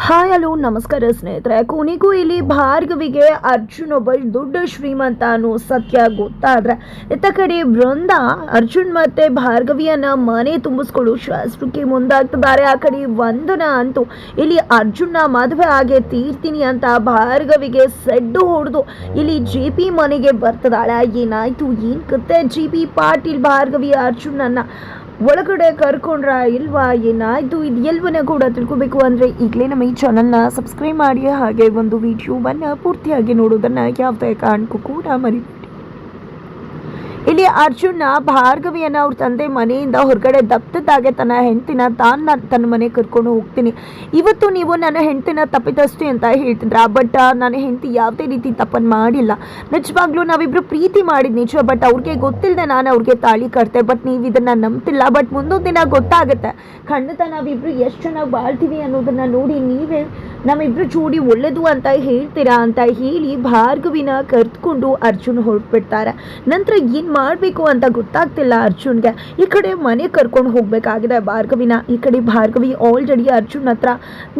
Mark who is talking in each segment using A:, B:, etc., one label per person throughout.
A: Hi, hello, ನಮಸ್ಕಾರ ಸ್ನೇಹಿತರೆ. ಕೊನೆಗೂ ಇಲ್ಲಿ ಭಾರ್ಗವಿಗೆ ಅರ್ಜುನ್ ಒಬ್ಬ ದೊಡ್ಡ ಶ್ರೀಮಂತ ಅನ್ನೋ ಸತ್ಯ ಗೊತ್ತಾದ್ರೆ ಇತ್ತ ಕಡೆ ವೃಂದ ಅರ್ಜುನ್ ಮತ್ತೆ ಭಾರ್ಗವಿಯನ್ನ ಮನೆ ತುಂಬಿಸ್ಕೊಳ್ಳೋ ಶಾಸ್ತ್ರಕ್ಕೆ ಮುಂದಾಗ್ತಿದ್ದಾರೆ. ಆ ಕಡೆ ವಂದನ ಅಂತೂ ಇಲ್ಲಿ ಅರ್ಜುನ್ನ ಮದುವೆ ಆಗಿ ತೀರ್ತೀನಿ ಅಂತ ಭಾರ್ಗವಿಗೆ ಸೆಡ್ಡು ಹೊಡೆದು ಇಲ್ಲಿ ಜೆ ಪಿ ಮನೆಗೆ ಬರ್ತದಾಳೆ ಏನಾಯ್ತು? ಏನ್ ಕತ್ತೆ ಜಿ ಪಿ ಪಾಟೀಲ್ ಭಾರ್ಗವಿ ಅರ್ಜುನನ್ನ ಒಳಗಡೆ ಕರ್ಕೊಂಡ್ರ ಇಲ್ವಾ, ಏನಾಯ್ತು? ಇದು ಎಲ್ವನ್ನ ಕೂಡ ತಿಳ್ಕೊಬೇಕು ಅಂದರೆ ಈಗಲೇ ನಮ್ಮ ಈ ಚಾನಲ್ನ ಸಬ್ಸ್ಕ್ರೈಬ್ ಮಾಡಿ, ಹಾಗೆ ಒಂದು ವಿಡಿಯೋವನ್ನು ಪೂರ್ತಿಯಾಗಿ ನೋಡೋದನ್ನು ಯಾವುದೇ ಕಾರಣಕ್ಕೂ ಕೂಡ ಮರಿಬೇಡಿ. ಇಲ್ಲಿ ಅರ್ಜುನ ಭಾರ್ಗವಿಯನ್ನು ಅವ್ರ ತಂದೆ ಮನೆಯಿಂದ ಹೊರಗಡೆ ದಪ್ತದಾಗೆ ತನ್ನ ಹೆಂಡತಿನ ತಾನು ನಾನು ತನ್ನ ಮನೆ ಕರ್ಕೊಂಡು ಹೋಗ್ತೀನಿ. ಇವತ್ತು ನೀವು ನನ್ನ ಹೆಂಡತಿನ ತಪ್ಪಿತಸ್ತಿ ಅಂತ ಹೇಳ್ತಿದ್ರ, ಬಟ್ ನನ್ನ ಹೆಂಡತಿ ಯಾವುದೇ ರೀತಿ ತಪ್ಪನ್ನು ಮಾಡಿಲ್ಲ. ನಿಜವಾಗ್ಲೂ ನಾವಿಬ್ರು ಪ್ರೀತಿ ಮಾಡಿದ ನಿಜ, ಬಟ್ ಅವ್ರಿಗೆ ಗೊತ್ತಿಲ್ಲದೆ ನಾನು ಅವ್ರಿಗೆ ತಾಳಿ ಕಟ್ತೆ ಬಟ್ ನೀವು ಇದನ್ನ ನಂಬ್ತಿಲ್ಲ, ಬಟ್ ಮುಂದೊಂದು ದಿನ ಗೊತ್ತಾಗುತ್ತೆ. ಖಂಡಿತ ನಾವಿಬ್ರು ಎಷ್ಟು ಚೆನ್ನಾಗಿ ಬಾಳ್ತೀವಿ ಅನ್ನೋದನ್ನ ನೋಡಿ ನೀವೇ ನಮ್ಮಿಬ್ರು ಜೋಡಿ ಒಳ್ಳೇದು ಅಂತ ಹೇಳ್ತೀರಾ ಅಂತ ಹೇಳಿ ಭಾರ್ಗವಿನ ಕರೆದುಕೊಂಡು ಅರ್ಜುನ್ ಹೊರಟ್ಬಿಡ್ತಾರೆ. ನಂತರ ಏನು ಮಾಡಬೇಕು ಅಂತ ಗೊತ್ತಾಗ್ತಿಲ್ಲ ಅರ್ಜುನ್ಗೆ. ಈ ಕಡೆ ಮನೆ ಕರ್ಕೊಂಡು ಹೋಗಬೇಕಾಗಿದೆ ಭಾರ್ಗವಿನ. ಈ ಕಡೆ ಭಾರ್ಗವಿ ಆಲ್ರೆಡಿ ಅರ್ಜುನ್ ಹತ್ರ,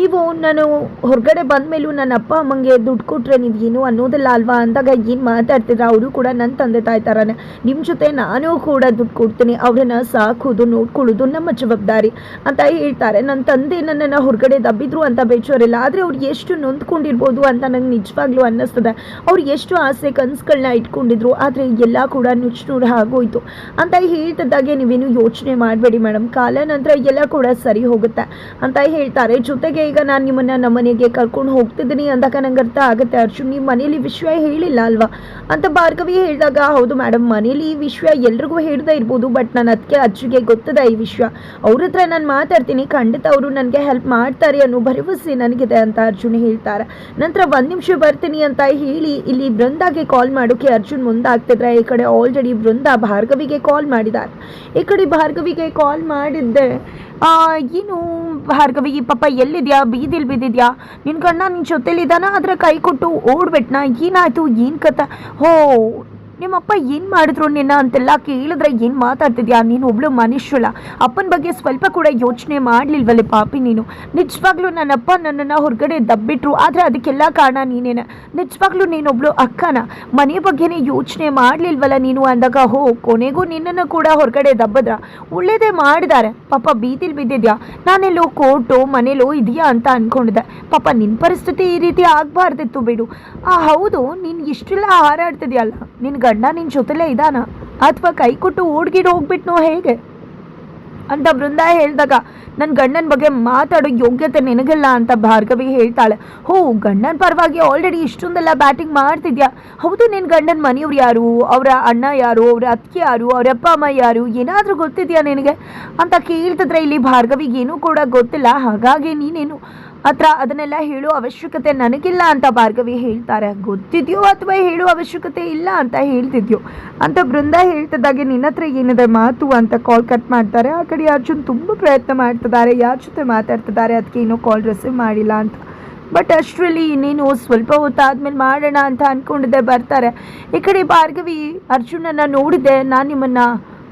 A: ನೀವು ನಾನು ಹೊರಗಡೆ ಬಂದ ಮೇಲೂ ನನ್ನ ಅಪ್ಪ ಅಮ್ಮಂಗೆ ದುಡ್ಡು ಕೊಟ್ಟರೆ ನೀವು ಏನು ಅನ್ನೋದಿಲ್ಲ ಅಲ್ವಾ? ಅಂದಾಗ ಏನು ಮಾತಾಡ್ತಿದ್ರೆ? ಅವರು ಕೂಡ ನನ್ನ ತಂದೆ ತಾಯಿ ಥರನೇ ನಿಮ್ಮ ಜೊತೆ ನಾನು ಕೂಡ ದುಡ್ಡು ಕೊಡ್ತೀನಿ. ಅವರನ್ನು ಸಾಕೋದು, ನೋಡ್ಕೊಳ್ಳೋದು ನಮ್ಮ ಜವಾಬ್ದಾರಿ ಅಂತ ಹೇಳ್ತಾರೆ. ನನ್ನ ತಂದೆ ನನ್ನನ್ನು ಹೊರಗಡೆ ದಬ್ಬಿದ್ರು ಅಂತ ಬೇಜಾರಿಲ್ಲ. ಆದರೆ ಅವ್ರು ಎಷ್ಟು ನೊಂದ್ಕೊಂಡಿರ್ಬೋದು ಅಂತ ನಂಗೆ ನಿಜವಾಗ್ಲೂ ಅನ್ನಿಸ್ತದೆ. ಅವ್ರು ಎಷ್ಟು ಆಸೆ ಕನಸುಗಳನ್ನ ಇಟ್ಕೊಂಡಿದ್ರು. ಆದರೆ ಎಲ್ಲ ಕೂಡ ನುಚ್ಚುನೂರು ಆಗೋಯ್ತು. ಅಂತ ಹೇಳ್ತಿದ್ದಾಗೆ ನೀವೇನು ಯೋಚನೆ ಮಾಡಬೇಡಿ ಮೇಡಮ್. ಕಾಲ ನಂತರ ಎಲ್ಲ ಕೂಡ ಸರಿ ಹೋಗುತ್ತೆ. ಅಂತ ಹೇಳ್ತಾರೆ. ಜೊತೆಗೆ ಈಗ ನಾನು ನಿಮ್ಮನ್ನ ನಮ್ಮ ಮನೆಗೆ ಕರ್ಕೊಂಡು ಹೋಗ್ತಿದ್ದೀನಿ ಅಂದಾಗ ನಂಗೆ ಅರ್ಥ ಆಗುತ್ತೆ ಅರ್ಜುನ್. ನೀವು ಮನೇಲಿ ವಿಷಯ ಹೇಳಿಲ್ಲ ಅಲ್ವಾ? ಅಂತ ಭಾರ್ಗವಿ ಹೇಳಿದಾಗ, ಹೌದು ಮೇಡಮ್, ಮನೇಲಿ ಈ ವಿಷಯ ಎಲ್ರಿಗೂ ಹೇಳ್ದೇ ಇರ್ಬೋದು, ಬಟ್ ನಾನು ಅದಕ್ಕೆ ಅಜ್ಜಿಗೆ ಗೊತ್ತದೆ ಈ ವಿಷಯ ಅವ್ರ ಹತ್ರ ನಾನು ಮಾತಾಡ್ತೀನಿ. ಖಂಡಿತ ಅವರು ನನಗೆ ಹೆಲ್ಪ್ ಮಾಡ್ತಾರೆ ಅನ್ನೋ ಭರವಸೆ ನನಗಿದೆ ಅಂತ ಅರ್ಜುನ್ ಹೇಳ್ತಾರೆ. ನಂತರ ಒಂದು ನಿಮಿಷ ಬರ್ತೀನಿ ಅಂತ ಹೇಳಿ ಇಲ್ಲಿ ಬೃಂದಾಗೆ ಕಾಲ್ ಮಾಡೋಕೆ ಅರ್ಜುನ್ ಮುಂದಾಗ್ತಿದ್ರೆ, ಈ ಕಡೆ ಆಲ್ರೆಡಿ ಬೃಂದ ಭಾರ್ಗವಿಗೆ ಕಾಲ್ ಮಾಡಿದ್ದಾರೆ ಈ ಕಡೆ ಭಾರ್ಗವಿಗೆ ಕಾಲ್ ಮಾಡಿದ್ದೆ ಏನು ಭಾರ್ಗವಿ, ಪಾಪ ಎಲ್ಲಿದ್ಯಾ? ಬೀದಿಲಿ ಬಿದ್ದಿದ್ಯಾ? ನಿನ್ನ ಕಣ್ಣ ನಿನ್ನ ಜೊತೆಲಿದ್ದಾನ? ಅದ್ರ ಕೈ ಕೊಟ್ಟು ಓಡ್ಬಿಟ್ನಾ? ಏನಾಯ್ತು? ಏನು ಕಥ? ಹೋ ನಿಮ್ಮಪ್ಪ ಏನು ಮಾಡಿದ್ರು ನಿನ್ನ ಅಂತೆಲ್ಲ ಕೇಳಿದ್ರೆ ಏನು ಮಾತಾಡ್ತಿದ್ಯಾ? ನೀನು ಒಬ್ಳು ಮನುಷ್ಯಳ. ಅಪ್ಪನ ಬಗ್ಗೆ ಸ್ವಲ್ಪ ಕೂಡ ಯೋಚನೆ ಮಾಡಲಿಲ್ವಲ್ಲ ಪಾಪಿ ನೀನು. ನಿಜವಾಗ್ಲೂ ನನ್ನಪ್ಪ ನನ್ನನ್ನು ಹೊರಗಡೆ ದಬ್ಬಿಟ್ರು. ಆದರೆ ಅದಕ್ಕೆಲ್ಲ ಕಾರಣ ನೀನೇನ? ನಿಜವಾಗ್ಲೂ ನೀನೊಬ್ಳು ಅಕ್ಕನ. ಮನೆ ಬಗ್ಗೆನೇ ಯೋಚನೆ ಮಾಡಲಿಲ್ವಲ್ಲ ನೀನು ಅಂದಾಗ, ಹೋ, ಕೊನೆಗೂ ನಿನ್ನನ್ನು ಕೂಡ ಹೊರಗಡೆ ದಬ್ಬದ್ರ? ಒಳ್ಳೇದೇ ಮಾಡಿದ್ದಾರೆ ಪಾಪ ಬೀದಿಲಿ ಬಿದ್ದಿದ್ಯಾ? ನಾನೆಲ್ಲೋ ಕೋರ್ಟು, ಮನೇಲೋ ಇದೆಯಾ ಅಂತ ಅಂದ್ಕೊಂಡಿದ್ದೆ ಪಾಪ ನಿನ್ನ ಪರಿಸ್ಥಿತಿ ಈ ರೀತಿ ಆಗಬಾರ್ದಿತ್ತು ಬಿಡು. ಆ, ಹೌದು, ನೀನು ಇಷ್ಟೆಲ್ಲ ಹಾರಾಡ್ತಿದ್ಯಲ್ಲ? ನಿನ್ನ ಗಂಡ ನಿನ್ನ ಜೊತೆಲೇ ಇದ್ದಾನ ಅಥವಾ ಕೈ ಕೊಟ್ಟು ಓಡ್ಗಿಡ್ ಹೋಗ್ಬಿಟ್ನೋ ಹೇಗೆ? ಅಂತ ಬೃಂದ ಹೇಳಿದಾಗ ನನ್ನ ಗಂಡನ ಬಗ್ಗೆ ಮಾತಾಡೋ ಯೋಗ್ಯತೆ ನಿನಗಿಲ್ಲ ಅಂತ ಭಾರ್ಗವಿ ಹೇಳ್ತಾಳೆ. ಹೋ, ಗಂಡನ ಪರವಾಗಿ ಆಲ್ರೆಡಿ ಇಷ್ಟೊಂದೆಲ್ಲ ಬ್ಯಾಟಿಂಗ್ ಮಾಡ್ತಿದ್ಯಾ? ಹೌದು ನಿನ್ನ ಗಂಡನ ಮನೆಯವ್ರು ಯಾರು? ಅವರ ಅಣ್ಣ ಯಾರು? ಅವರ ಅತ್ತೆ ಯಾರು? ಅವರ ಅಪ್ಪ, ಅಮ್ಮ ಯಾರು? ಏನಾದರೂ ಗೊತ್ತಿದೆಯಾ ನಿನಗೆ? ಅಂತ ಕೇಳ್ತಿದ್ರೆ ಇಲ್ಲಿ ಭಾರ್ಗವಿಗೆ ಏನೂ ಕೂಡ ಗೊತ್ತಿಲ್ಲ. ಹಾಗಾಗಿ ನೀನೇನು ಹತ್ರ ಅದನ್ನೆಲ್ಲ ಹೇಳೋ ಅವಶ್ಯಕತೆ ನನಗಿಲ್ಲ ಅಂತ ಭಾರ್ಗವಿ ಹೇಳ್ತಾರೆ. ಗೊತ್ತಿದೆಯೋ ಅಥವಾ ಹೇಳೋ ಅವಶ್ಯಕತೆ ಇಲ್ಲ ಅಂತ ಹೇಳ್ತಿದ್ಯೋ? ಅಂತ ಬೃಂದ ಹೇಳ್ತಿದ್ದಾಗೆ, ನಿನ್ನ ಹತ್ರ ಏನಿದೆ ಮಾತು ಅಂತ ಕಾಲ್ ಕಟ್ ಮಾಡ್ತಾರೆ. ಆ ಕಡೆ ಅರ್ಜುನ್ ತುಂಬ ಪ್ರಯತ್ನ ಮಾಡ್ತಿದ್ದಾರೆ, ಯಾರ ಜೊತೆ ಮಾತಾಡ್ತಿದ್ದಾರೆ ಅದಕ್ಕೆ ಇನ್ನೂ ಕಾಲ್ ರಿಸೀವ್ ಮಾಡಿಲ್ಲ ಅಂತ. ಬಟ್ ಅಷ್ಟರಲ್ಲಿ ಇನ್ನೇನು ಸ್ವಲ್ಪ ಹೊತ್ತಾದ್ಮೇಲೆ ಮಾಡೋಣ ಅಂತ ಅಂದ್ಕೊಂಡಿದ್ದೆ ಬರ್ತಾರೆ. ಈ ಕಡೆ ಭಾರ್ಗವಿ ಅರ್ಜುನನ್ನು ನೋಡಿದೆ, ನಾನು ನಿಮ್ಮನ್ನ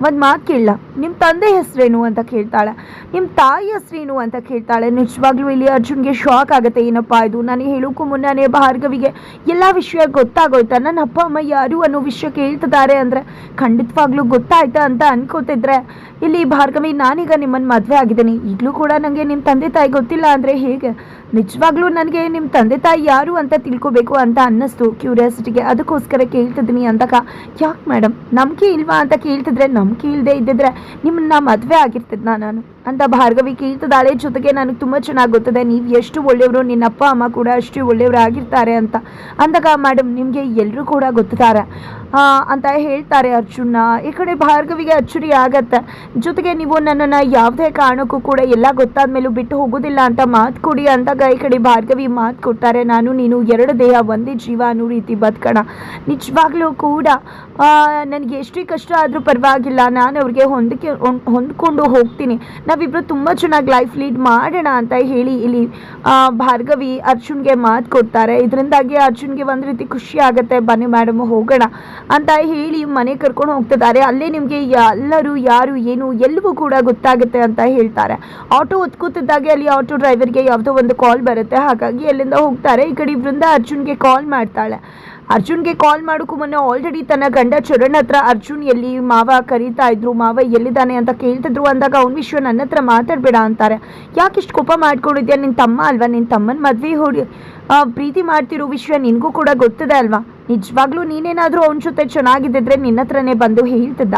A: ಒಂದು ಮಾತು ಕೇಳಲ್ಲ ನಿಮ್ಮ ತಂದೆ ಹೆಸರೇನು ಅಂತ ಕೇಳ್ತಾಳೆ. ನಿಮ್ಮ ತಾಯಿ ಹೆಸರೇನು ಅಂತ ಕೇಳ್ತಾಳೆ. ನಿಜವಾಗ್ಲೂ ಇಲ್ಲಿ ಅರ್ಜುನ್ಗೆ ಶಾಕ್ ಆಗುತ್ತೆ ಏನಪ್ಪ ಇದು? ನಾನು ಹೇಳೋಕ್ಕೂ ಮುನ್ನನೇ ಭಾರ್ಗವಿಗೆ ಎಲ್ಲ ವಿಷಯ ಗೊತ್ತಾಗೋಯ್ತಾ? ನನ್ನ ಅಪ್ಪ, ಅಮ್ಮ ಯಾರು ಅನ್ನೋ ವಿಷಯ ಕೇಳ್ತಿದ್ದಾರೆ ಅಂದರೆ ಖಂಡಿತವಾಗ್ಲೂ ಗೊತ್ತಾಯ್ತಾ ಅಂತ ಅನ್ಕೋತಿದ್ರೆ ಇಲ್ಲಿ ಭಾರ್ಗವಿ, ನಾನೀಗ ನಿಮ್ಮನ್ನು ಮದುವೆ ಆಗಿದ್ದೀನಿ. ಈಗಲೂ ಕೂಡ ನನಗೆ ನಿಮ್ಮ ತಂದೆ ತಾಯಿ ಗೊತ್ತಿಲ್ಲ ಅಂದರೆ ಹೇಗೆ? ನಿಜವಾಗ್ಲೂ ನನಗೆ ನಿಮ್ಮ ತಂದೆ ತಾಯಿ ಯಾರು ಅಂತ ತಿಳ್ಕೊಬೇಕು ಅಂತ ಅನ್ನಿಸ್ತು. ಕ್ಯೂರಿಯಾಸಿಟಿಗೆ ಅದಕ್ಕೋಸ್ಕರ ಕೇಳ್ತಿದ್ದೀನಿ ಅಂದಾಗ, ಯಾಕೆ ಮೇಡಮ್ ನಂಬಿಕೆ ಇಲ್ವಾ ಅಂತ ಕೇಳ್ತಿದ್ರೆ ನಂಬಿಕೆ ಇಲ್ಲದೆ ಇದ್ದಿದ್ರೆ ನಿಮ್ಮನ್ನ ಮದುವೆ ಆಗಿರ್ತಿದ್ನ ನಾನು? ಅಂತ ಭಾರ್ಗವಿ ಕೇಳ್ತಿದ್ದಾಳೆ ಜೊತೆಗೆ ನನಗೆ ತುಂಬ ಚೆನ್ನಾಗಿ ಗೊತ್ತಿದೆ ನೀವು ಎಷ್ಟು ಒಳ್ಳೆಯವರು, ನಿನ್ನ ಅಪ್ಪ, ಅಮ್ಮ ಕೂಡ ಅಷ್ಟು ಒಳ್ಳೆಯವರು ಆಗಿರ್ತಾರೆ ಅಂತ. ಅಂದಾಗ ಮೇಡಮ್ ನಿಮಗೆ ಎಲ್ಲರೂ ಕೂಡ ಗೊತ್ತಿದ್ದಾರೆ ಅಂತ ಹೇಳ್ತಾರೆ ಅರ್ಜುನ. ಈ ಕಡೆ ಭಾರ್ಗವಿಗೆ ಅಚ್ಚುರಿ ಆಗತ್ತೆ. ಜೊತೆಗೆ ನೀವು ನನ್ನನ್ನು ಯಾವುದೇ ಕಾರಣಕ್ಕೂ ಕೂಡ ಎಲ್ಲ ಗೊತ್ತಾದ ಮೇಲೂ ಬಿಟ್ಟು ಹೋಗೋದಿಲ್ಲ ಅಂತ ಮಾತು ಕೊಡಿ ಅಂದಾಗ ಈ ಕಡೆ ಭಾರ್ಗವಿ ಮಾತು ಕೊಡ್ತಾರೆ. ನಾನು, ನೀನು ಎರಡು ದೇಹ, ಒಂದೇ ಜೀವ ಅನ್ನೋ ರೀತಿ ಬದುಕೋಣ. ನಿಜವಾಗ್ಲೂ ಕೂಡ ನನಗೆ ಎಷ್ಟೇ ಕಷ್ಟ ಆದರೂ ಪರವಾಗಿಲ್ಲ. ನಾನು ಅವ್ರಿಗೆ ಹೊಂದಿಕೆ ಹೊಂದ್- ಹೊಂದ್ಕೊಂಡು ಹೋಗ್ತೀನಿ. ನಾವಿಬ್ಬರು ತುಂಬ ಚೆನ್ನಾಗಿ ಲೈಫ್ ಲೀಡ್ ಮಾಡೋಣ ಅಂತ ಹೇಳಿ ಇಲ್ಲಿ ಭಾರ್ಗವಿ ಅರ್ಜುನ್ಗೆ ಮಾತು ಕೊಡ್ತಾರೆ. ಇದರಿಂದಾಗಿ ಅರ್ಜುನ್ಗೆ ಒಂದು ರೀತಿ ಖುಷಿ ಆಗುತ್ತೆ. ಬನ್ನಿ ಮೇಡಮ್ ಹೋಗೋಣ ಅಂತ ಹೇಳಿ ಮನೆ ಕರ್ಕೊಂಡು ಹೋಗ್ತಿದ್ದಾರೆ. ಅಲ್ಲೇ ನಿಮಗೆ ಎಲ್ಲರೂ ಯಾರು, ಏನು ಎಲ್ಲವೂ ಕೂಡ ಗೊತ್ತಾಗುತ್ತೆ ಅಂತ ಹೇಳ್ತಾರೆ. ಆಟೋ ಒತ್ಕೋತಿದ್ದಾಗೆ ಅಲ್ಲಿ ಆಟೋ ಡ್ರೈವರ್ಗೆ ಯಾವುದೋ ಒಂದು ಕಾಲ್ ಬರುತ್ತೆ. ಹಾಗಾಗಿ ಅಲ್ಲಿಂದ ಹೋಗ್ತಾರೆ. ಈ ಕಡೆ ಬೃಂದ ಅರ್ಜುನ್ಗೆ ಕಾಲ್ ಮಾಡ್ತಾಳೆ. ಅರ್ಜುನ್ಗೆ ಕಾಲ್ ಮಾಡೋಕ್ಕೂ ಮೊನ್ನೆ ಆಲ್ರೆಡಿ ತನ್ನ ಗಂಡ ಚರಣ್ ಹತ್ರ ಅರ್ಜುನ್ ಎಲ್ಲಿ ಮಾವ ಕರೀತಾ ಇದ್ರು, ಮಾವ ಎಲ್ಲಿದ್ದಾನೆ ಅಂತ ಕೇಳ್ತಿದ್ರು ಅಂದಾಗ ಅವ್ನ ವಿಷಯ ನನ್ನ ಹತ್ರ ಮಾತಾಡಬೇಡ ಅಂತಾರೆ. ಯಾಕೆ ಇಷ್ಟು ಕೋಪ ಮಾಡ್ಕೊಂಡಿದ್ಯಾ? ನಿನ್ನ ತಮ್ಮ ಅಲ್ವಾ? ನಿನ್ನ ತಮ್ಮನ ಮದುವೆ ಹೊಡಿ ಆ, ಪ್ರೀತಿ ಮಾಡ್ತಿರೋ ವಿಷಯ ನಿನಗೂ ಕೂಡ ಗೊತ್ತಿದೆ ಅಲ್ವಾ? ನಿಜವಾಗ್ಲೂ ನೀನೇನಾದರೂ ಅವನ ಜೊತೆ ಚೆನ್ನಾಗಿದ್ದಿದ್ರೆ ನಿನ್ನ ಹತ್ರನೇ ಬಂದು ಹೇಳ್ತಿದ್ದ.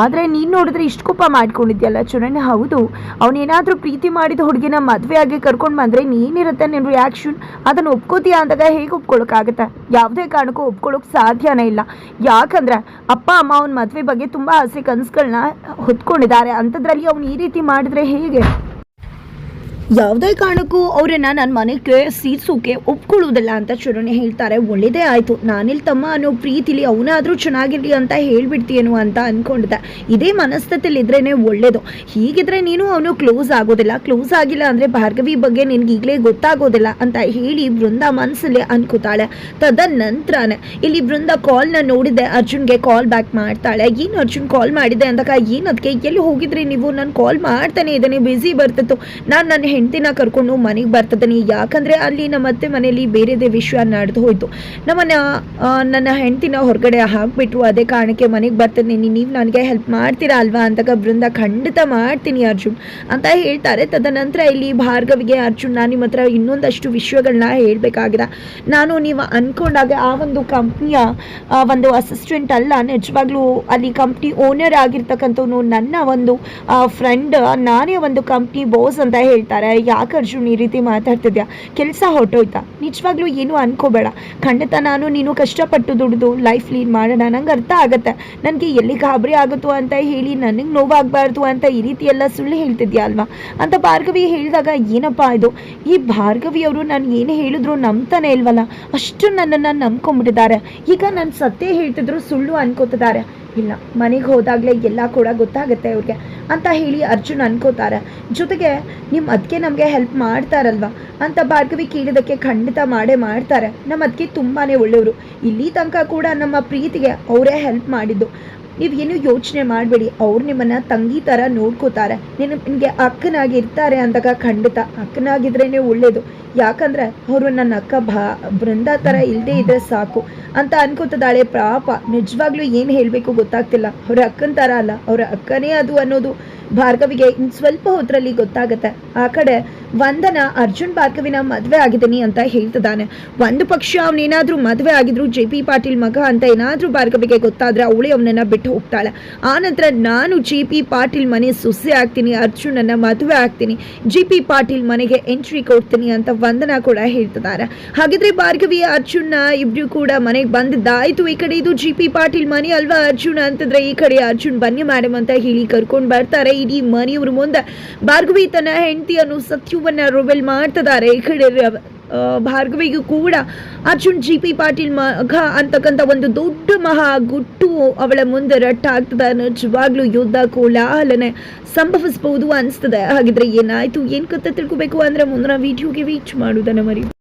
A: ಆದರೆ ನೀನು ನೋಡಿದ್ರೆ ಇಷ್ಟು ಕೋಪ ಮಾಡ್ಕೊಂಡಿದ್ಯಲ್ಲ ಚರಣ್ ಹೌದು. ಅವನೇನಾದರೂ ಪ್ರೀತಿ ಮಾಡಿದ ಹುಡುಗಿನ ಮದುವೆ ಆಗಿ ಕರ್ಕೊಂಡು ಬಂದರೆ ನೀನಿರುತ್ತೆ ನಿನ್ನ ರಿಯಾಕ್ಷನ್ ಅದನ್ನು ಒಪ್ಕೋತೀಯಾ ಅಂದಾಗ ಹೇಗೆ ಒಪ್ಕೊಳ್ಳೋಕ್ಕಾಗತ್ತೆ ಯಾವುದೇ ಕಾರಣಕ್ಕೂ ಒಪ್ಕೊಳ್ಳೋಕೆ ಸಾಧ್ಯನೇ ಇಲ್ಲ. ಯಾಕಂದ್ರೆ ಅಪ್ಪ, ಅಮ್ಮ ಅವನ ಮದುವೆ ಬಗ್ಗೆ ತುಂಬ ಆಸೆ ಕನಸುಗಳನ್ನ ಹೊತ್ಕೊಂಡಿದ್ದಾರೆ. ಅಂಥದ್ರಲ್ಲಿ ಅವ್ನು ಈ ರೀತಿ ಮಾಡಿದ್ರೆ ಹೇಗೆ? ಯಾವುದೇ ಕಾರಣಕ್ಕೂ ಅವರನ್ನ ನನ್ನ ಮನೆಗೆ ಸೀರ್ಸೋಕೆ ಒಪ್ಕೊಳ್ಳೋದಿಲ್ಲ ಅಂತ ಚುರಣಿ ಹೇಳ್ತಾರೆ. ಒಳ್ಳೇದೇ ಆಯಿತು. ನಾನಿಲ್ಲಿ ತಮ್ಮ ಅನ್ನೋ ಪ್ರೀತಿಲಿ ಅವನಾದರೂ ಚೆನ್ನಾಗಿರಲಿ ಅಂತ ಹೇಳ್ಬಿಡ್ತೀಯೇನು ಅಂತ ಅಂದ್ಕೊಂಡಿದ್ದೆ ಇದೇ ಮನಸ್ಥಿತಿಲಿ ಇದ್ರೇ ಒಳ್ಳೇದು. ಹೀಗಿದ್ರೆ ನೀನು ಅವನು ಕ್ಲೋಸ್ ಆಗೋದಿಲ್ಲ. ಕ್ಲೋಸ್ ಆಗಿಲ್ಲ ಅಂದರೆ ಭಾರ್ಗವಿ ಬಗ್ಗೆ ನಿನಗೆ ಈಗಲೇ ಗೊತ್ತಾಗೋದಿಲ್ಲ ಅಂತ ಹೇಳಿ ಬೃಂದ ಮನಸ್ಸಲ್ಲಿ ಅನ್ಕೋತಾಳೆ. ತದನಂತರನೇ ಇಲ್ಲಿ ಬೃಂದ ಕಾಲ್ನ ನೋಡಿದ್ದೆ. ಅರ್ಜುನ್ಗೆ ಕಾಲ್ ಬ್ಯಾಕ್ ಮಾಡ್ತಾಳೆ. ಏನು ಅರ್ಜುನ್ ಕಾಲ್ ಮಾಡಿದೆ ಅಂದಾಗ, ಏನು ಅದಕ್ಕೆ ಎಲ್ಲಿ ಹೋಗಿದ್ರಿ ನೀವು? ನಾನು ಕಾಲ್ ಮಾಡ್ತಾನೆ ಇದ್ದೇನೆ. ಬ್ಯುಸಿ ಬರ್ತಿತ್ತು. ನಾನು ನನ್ನ ಹೆಂಡತಿನ ಕರ್ಕೊಂಡು ಮನೆಗೆ ಬರ್ತದನಿ. ಯಾಕಂದರೆ ಅಲ್ಲಿ ನಮ್ಮ ಅತ್ತೆ ಮನೆಯಲ್ಲಿ ಬೇರೆದೇ ವಿಷಯ ನಡೆದು ಹೋಯ್ತು. ನಮ್ಮನ್ನ ನನ್ನ ಹೆಂಡತಿನ ಹೊರಗಡೆ ಹಾಕ್ಬಿಟ್ರು. ಅದೇ ಕಾರಣಕ್ಕೆ ಮನೆಗೆ ಬರ್ತಿದ್ದೀನಿ ನೀವು ನನಗೆ ಹೆಲ್ಪ್ ಮಾಡ್ತೀರಾ ಅಲ್ವಾ ಅಂತಾಗ ಬೃಂದ ಖಂಡಿತ ಮಾಡ್ತೀನಿ ಅರ್ಜುನ್ ಅಂತ ಹೇಳ್ತಾರೆ. ತದನಂತರ ಇಲ್ಲಿ ಭಾರ್ಗವಿಗೆ, ಅರ್ಜುನ್, ನಾನು ನಿಮ್ಮ ಹತ್ರ ಇನ್ನೊಂದಷ್ಟು ವಿಷಯಗಳನ್ನ ಹೇಳಬೇಕಾಗಿದೆ. ನಾನು ನೀವು ಅಂದ್ಕೊಂಡಾಗ ಆ ಒಂದು ಕಂಪ್ನಿಯ ಒಂದು ಅಸಿಸ್ಟೆಂಟ್ ಅಲ್ಲ. ನಿಜವಾಗ್ಲೂ ಅಲ್ಲಿ ಕಂಪ್ನಿ ಓನರ್ ಆಗಿರ್ತಕ್ಕಂಥವ್ನು ನನ್ನ ಒಂದು ಫ್ರೆಂಡ್ ನಾನೇ ಒಂದು ಕಂಪ್ನಿ ಬಾಸ್ ಅಂತ ಹೇಳ್ತಾರೆ. ಯಾಕೆ ಅರ್ಜುನ್ ಈ ರೀತಿ ಮಾತಾಡ್ತಿದ್ಯಾ? ಕೆಲಸ ಹೊರಟೋಯ್ತಾ? ನಿಜವಾಗ್ಲೂ ಏನು ಅನ್ಕೋಬೇಡ. ಖಂಡಿತ ನಾನು ನೀನು ಕಷ್ಟಪಟ್ಟು ದುಡಿದು ಲೈಫ್ ಲೀಡ್ ಮಾಡೋಣ. ನಂಗೆ ಅರ್ಥ ಆಗುತ್ತೆ. ನನಗೆ ಎಲ್ಲಿ ಗಾಬರಿ ಆಗುತ್ತೋ ಅಂತ ಹೇಳಿ ನನಗೆ ನೋವಾಗಬಾರ್ದು ಅಂತ ಈ ರೀತಿ ಎಲ್ಲ ಸುಳ್ಳು ಹೇಳ್ತಿದ್ಯಾ ಅಲ್ವಾ? ಅಂತ ಭಾರ್ಗವಿ ಹೇಳಿದಾಗ, ಏನಪ್ಪ ಇದು? ಈ ಭಾರ್ಗವಿಯವರು ನಾನು ಏನು ಹೇಳಿದ್ರು ನಂಬ್ತಾನೆ ಇಲ್ವಲ್ಲ? ಅಷ್ಟು ನನ್ನನ್ನು ನಂಬ್ಕೊಂಡ್ಬಿಟ್ಟಿದ್ದಾರೆ. ಈಗ ನಾನು ಸತ್ಯ ಹೇಳ್ತಿದ್ರು ಸುಳ್ಳು ಅನ್ಕೋತಿದ್ದಾರೆ. ಇಲ್ಲ. ಮನೆಗೆ ಹೋದಾಗಲೇ ಎಲ್ಲ ಕೂಡ ಗೊತ್ತಾಗುತ್ತೆ ಅವ್ರಿಗೆ ಅಂತ ಹೇಳಿ ಅರ್ಜುನ್ ಅನ್ಕೋತಾರೆ. ಜೊತೆಗೆ ನಿಮ್ಮ ಅದಕ್ಕೆ ನಮಗೆ ಹೆಲ್ಪ್ ಮಾಡ್ತಾರಲ್ವಾ? ಅಂತ ಭಾರ್ಗವಿ ಕೇಳಿದಕ್ಕೆ ಖಂಡಿತ ಮಾಡೇ ಮಾಡ್ತಾರೆ. ನಮ್ಮ ಅದಕ್ಕೆ ತುಂಬಾ ಒಳ್ಳೆಯವರು. ಇಲ್ಲಿ ತನಕ ಕೂಡ ನಮ್ಮ ಪ್ರೀತಿಗೆ ಅವರೇ ಹೆಲ್ಪ್ ಮಾಡಿದ್ದು. ನೀವೇನು ಯೋಚನೆ ಮಾಡಬೇಡಿ. ಅವ್ರು ನಿಮ್ಮನ್ನ ತಂಗಿ ಥರ ನೋಡ್ಕೋತಾರೆ. ನಿನ್ನ ನಿಮಗೆ ಅಕ್ಕನಾಗಿ ಇರ್ತಾರೆ ಅಂದಾಗ ಖಂಡಿತ ಅಕ್ಕನಾಗಿದ್ರೇ ಒಳ್ಳೇದು. ಯಾಕಂದರೆ ಅವರು ನನ್ನ ಅಕ್ಕ ಭಾ ಬೃಂದ ಥರ ಇಲ್ಲದೆ ಇದ್ರೆ ಸಾಕು. ಅಂತ ಅನ್ಕೋತದಾಳೆ ಪಾಪ. ನಿಜವಾಗ್ಲೂ ಏನು ಹೇಳಬೇಕು ಗೊತ್ತಾಗ್ತಿಲ್ಲ. ಅವ್ರ ಅಕ್ಕನ ಥರ ಅಲ್ಲ. ಅವರ ಅಕ್ಕನೇ ಅದು ಅನ್ನೋದು ಭಾರ್ಗವಿಗೆ ಇನ್ ಸ್ವಲ್ಪ ಹೊತ್ತರಲ್ಲಿ ಗೊತ್ತಾಗತ್ತೆ. ಆ ಕಡೆ ವಂದನ ಅರ್ಜುನ್ ಭಾರ್ಗವಿನ ಮದುವೆ ಆಗಿದ್ದೀನಿ ಅಂತ ಹೇಳ್ತಿದ್ದಾನೆ. ಒಂದು ಪಕ್ಷ ಅವನೇನಾದ್ರೂ ಮದುವೆ ಆಗಿದ್ರು, ಜೆ ಪಿ ಪಾಟೀಲ್ ಮಗ ಅಂತ ಏನಾದ್ರೂ ಭಾರ್ಗವಿಗೆ ಗೊತ್ತಾದ್ರೆ ಅವಳೇ ಅವನನ್ನ ಬಿಟ್ಟು ಹೋಗ್ತಾಳೆ. ಆ ನಂತರ ನಾನು ಜಿ ಪಿ ಪಾಟೀಲ್ ಮನೆ ಸೊಸೆ ಆಗ್ತೀನಿ, ಅರ್ಜುನನ್ನ ಮದುವೆ ಆಗ್ತೀನಿ, ಜಿ ಪಿ ಪಾಟೀಲ್ ಮನೆಗೆ ಎಂಟ್ರಿ ಕೊಡ್ತೀನಿ ಅಂತ ವಂದನ ಕೂಡ ಹೇಳ್ತಿದ್ದಾರೆ. ಹಾಗಿದ್ರೆ ಭಾರ್ಗವಿ ಅರ್ಜುನ ಇಬ್ರು ಕೂಡ ಮನೆಗೆ ಬಂದಿದ್ದಾಯ್ತು. ಈ ಕಡೆ ಇದು ಜಿ ಪಿ ಪಾಟೀಲ್ ಮನೆ ಅಲ್ವಾ ಅರ್ಜುನ್? ಅಂತಂದ್ರೆ ಈ ಕಡೆ ಅರ್ಜುನ್ ಬನ್ನಿ ಮೇಡಮ್ ಅಂತ ಹೇಳಿ ಕರ್ಕೊಂಡು ಬರ್ತಾರೆ. ಇಡೀ ಮನೆಯವ್ರ ಮುಂದೆ ಭಾರ್ಗವಿ ತನ್ನ ಹೆಂಡತಿಯನ್ನು ಸತ್ಯವನ್ನ ರೊಬೆಲ್ ಮಾಡ್ತಿದ್ದಾರೆ. ಈ ಕಡೆ ಭಾರ್ಗವಿಗೂ ಕೂಡ ಅರ್ಜುನ್, ಜಿ ಪಿ ಪಾಟೀಲ್ ಮಗ ಅಂತಕ್ಕಂಥ ಒಂದು ದೊಡ್ಡ ಮಹಾ ಗುಟ್ಟು ಅವಳ ಮುಂದೆ ರಟ್ಟಾಗ್ತದೆ ನಿಜವಾಗ್ಲೂ ಯುದ್ಧ ಕೋಲಾಹಲನೆ ಸಂಭವಿಸಬಹುದು ಅನಿಸ್ತದೆ. ಹಾಗಿದ್ರೆ ಏನಾಯ್ತು, ಏನ್ ಕತೆ ತಿಳ್ಕೊಬೇಕು ಅಂದ್ರೆ ಮುಂದಿನ ವಿಡಿಯೋಗೆ ವೀಚ್ ಮಾಡುದನ್ನ ಮರಿ